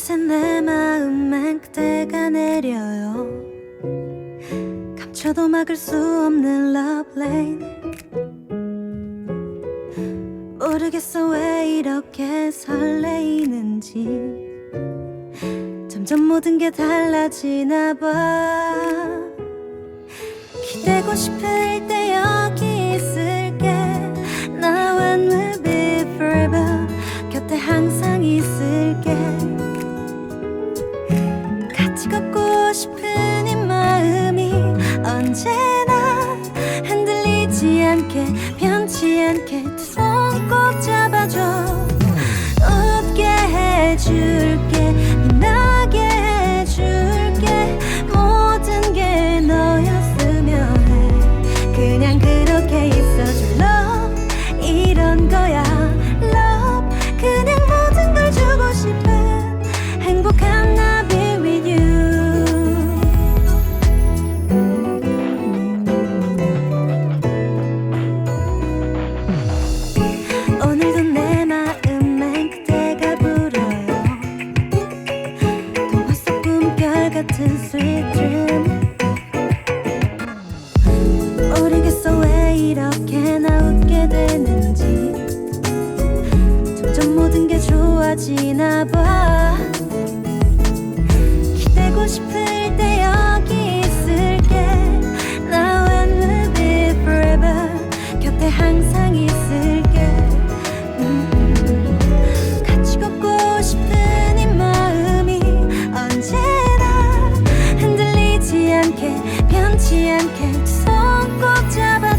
어느새 내 마음엔 그대가 내려요. 감춰도 막을 수 없는 러브레인 모르겠어 왜 이렇게 설레이는지. 점점 모든 게 달라지나 봐. 기대고 싶을 때 여기 있을게. 언제나 흔들리지 않게 변치 않게 두 손 꼭 잡아줘. 웃게 해줄게 빛나게 해줄게. 모든 게 너였으면 해. 그냥 그 음, 같이 걷고 싶은 이 마음이 언제나 흔들리지 않게 변치 않게 두손꼭 잡아